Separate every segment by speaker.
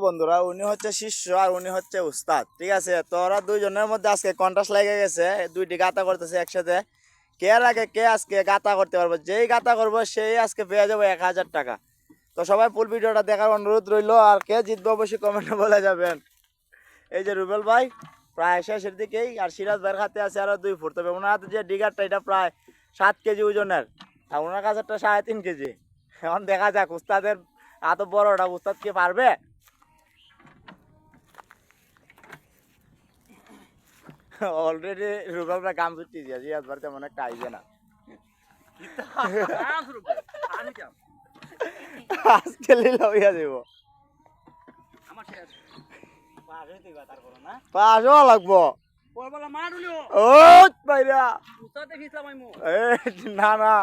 Speaker 1: বন্ধুরা, উনি হচ্ছে শিষ্য আর উনি হচ্ছে উস্তাদ, ঠিক আছে? তো ওরা দুইজনের মধ্যে আজকে কন্ট্রাস্ট লেগে গেছে, দুইটি গাতা করতেছে একসাথে। কে আগে কে আজকে গাতা করতে পারব? যেই গাতা করব, সেই আজকে পেয়ে যাব এক হাজার টাকা। তো সবাই ফুল ভিডিওটা দেখার অনুরোধ রইল, আর কে জিতবে অবশ্যই কমেন্টে বলে যাবেন। এই যে রুবেল ভাই, প্রায় শেষের দিকেই, আর সিরাজ ভাইয়ের হাতে আছে আরও দুই ফুট। তবে ওনার হাতে যে ডিগারটা, এটা প্রায় সাত কেজি ওজনের। আর ওনার কাছে একটা সাড়ে তিন কেজি। এখন দেখা যাক, উস্তাদের এত বড়টা উস্তাদ কি পারবে? অলরেডি রুবেল ভাই কাম ছুটি দিয়ে সিরাজ ভাই তেমন একটা আইবে না। আজকে লীলা হইয়া যাব পাঁচ হওয়া লাগবো। এ না না।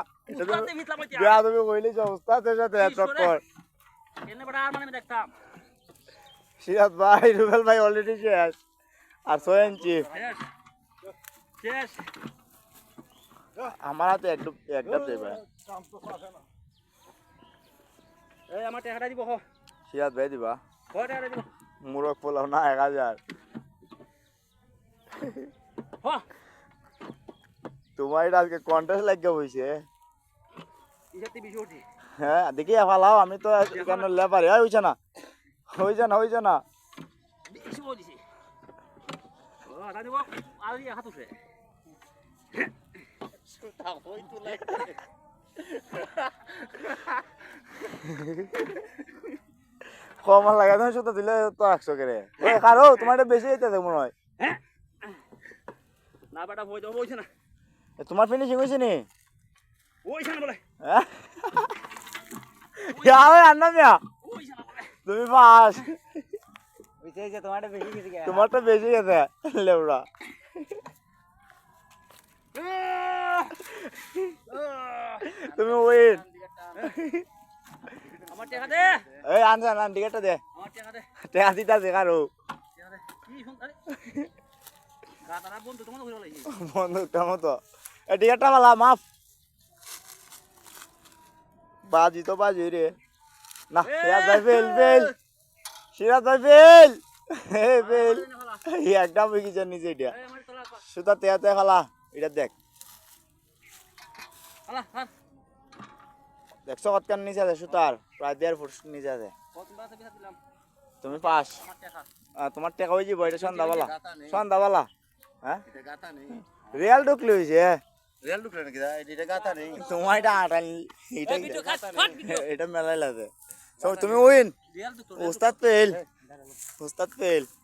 Speaker 1: তুমি কইলি সিরাজ ভাই রুবেল ভাই অলরেডি শেষ। আর ছয় ইঞ্চি আমার হাতে একটু একটা দেবে।
Speaker 2: আমার টাকাটা দিব হ।
Speaker 1: সিরাজ ভাই দিবা।
Speaker 2: কয় টাকাটা দিব।
Speaker 1: মুরগ পোলাও না এক হাজার। তোমার এটা আজকে কন্টেস্ট লাগিয়ে বইছে। হ্যাঁ দেখি ফালাও আমি তো লেবারি। হইছে না হইছে না হইছে না।
Speaker 2: তা আর হাত উঠে
Speaker 1: কম লাগে তুমি সুতো দিলে তো একশো করে ওই কারও তোমার বেশি হইতে মনে হয়
Speaker 2: না বেটা বই দাও বইছে না
Speaker 1: তোমার ফিনিশিং হয়েছে নি
Speaker 2: বইছে না বলে
Speaker 1: হ্যাঁ আন্না মিয়া।
Speaker 2: না
Speaker 1: তুমি পাস
Speaker 2: তোমারটা বেশি
Speaker 1: গেছে লেবড়া তুমি উইন
Speaker 2: আমার টাকা দে
Speaker 1: এই আনছে আন টিকেটটা দে
Speaker 2: আমার টাকা দে
Speaker 1: টেকা দিতা দে কারও
Speaker 2: টাকা দে কি সুন্দর গাতারা বন্ধু লাগি
Speaker 1: বন্ধুটার মতো টিকেটটা পালা মাফ বাজি তো বাজি রে না সিরাজ ভাই ফেল ফেল সিরাজ ভাই ফেল হে ফেল এই একটা বিকিছে নিচে এটা।
Speaker 2: এই আমার তোলা
Speaker 1: সুতা তেয়া তেয়া এটা দেখ। দেখছ কতখান নিচে আছে সুতার? প্রায় দেড় ফুট নিচে আছে।
Speaker 2: কত বাতে বিছা দিলাম।
Speaker 1: তুমি পাস। তোমার টাকা হয়ে যাব এটা সন্ধ্যাবেলা। সন্ধ্যাবেলা। হ্যাঁ? রিয়াল ঢুকলি হয়েছে
Speaker 3: রিয়াল ঢুকলে নাকি? এটা- গাতা নেই।
Speaker 1: তোমার এটা আটাল এটা মেলাই লাগে তো তুমি উইন
Speaker 2: রিয়াল তো